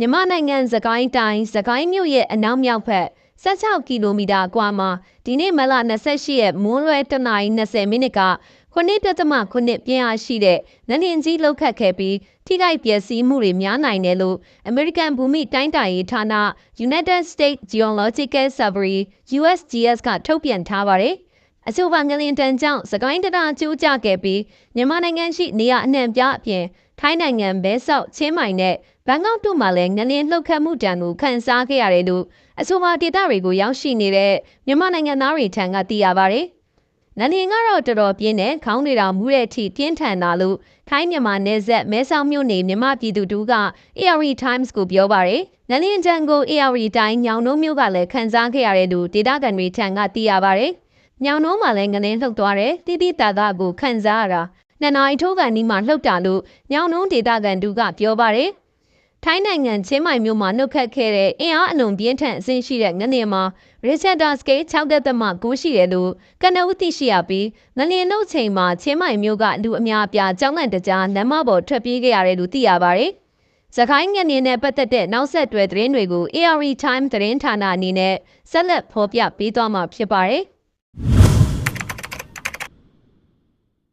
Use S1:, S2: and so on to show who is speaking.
S1: မြန်မာနိုင်ငံစကိုင်းတိုင်းစကိုင်းမြို့ရဲ့အနောက်မြောက်ဘက်16ကီလိုမီတာကွာမှာဒီနေ့မလ28ရက်မွန်းလွဲ1:20မိနစ်က9.9ပြင်းအားရှိတဲ့နလင်ကြီးလောက်ခတ်ခဲ့ပြီးထိခိုက်ပျက်စီးမှုတွေများနိုင်တယ်လို့ American ဘူမိတိုင်းတာရေးဌာန United States Geological Survey USGS ကထုတ်ပြန်ထားပါတယ်။ အဆိုပါငလင်တန်ကြောင့်စကိုင်းတရာကျိုးကျခဲ့ပြီးမြန်မာနိုင်ငံရှိနေရအနှံ့ပြအပြင်ထိုင်းနိုင်ငံဘဲဆောက်ချင်းမိုင်နဲ့ဘန်ကောက်တို့မှာလည်းငလင်လှုပ်ခတ်မှုတံကိုခန်းစားခဲ့ရတယ်လို့အဆိုပါဒေသတွေကိုရောက်ရှိနေတဲ့မြန်မာနိုင်ငံသားတွေထံကသိရပါတယ်။ငလင်ကတော့တော်တော်ပြင်းတဲ့ခေါင်းတွေတောင်မူးတဲ့အထိပြင်းထန်တာလို့ထိုင်းမြန်မာနယ်စပ်မဲဆောက်မြို့နေမြန်မာပြည်သူတို့က AR Times ကိုပြောပါတယ်။ငလင်တံကို AR တိုင်းညောင်နှုံးမြို့ကလည်းခန်းစားခဲ့ရတယ်လို့ဒေသခံတွေထံကသိရပါတယ်။ ညောင်နှုံးမှာလည်းငလင်လှုပ်သွားတယ်တိတိတသာကိုခန်းစားရတာနှစ်နာရီထိုးကန်ဒီမှာလှုပ်တာလို့ညောင်နှုံးဒေသခံတို့ကပြောပါတယ်။ထိုင်းနိုင်ငံချင်းမိုင်မြို့မှာနှုတ်ခတ်ခဲ့တဲ့အင်အားအလွန်ပြင်းထန်အဆင့်ရှိတဲ့ငလျင်မှာ Richter scale 6.9ရှိတယ်လို့ကနဦးသိရှိရပြီးငလျင်နှုတ်ချိန်မှာချင်းမိုင်မြို့ကလူအများအပြားကြောင်းလန့်တကြားလမ်းမပေါ်ထွက်ပြေးခဲ့ရတယ်လို့သိရပါတယ်။စကိုင်းငလျင်နဲ့ပတ်သက်တဲ့နောက်ဆက်တွဲသတင်းတွေကို AR Time သတင်းဌာနအနေနဲ့ဆက်လက်ဖော်ပြပေးသွားမှာဖြစ်ပါတယ်။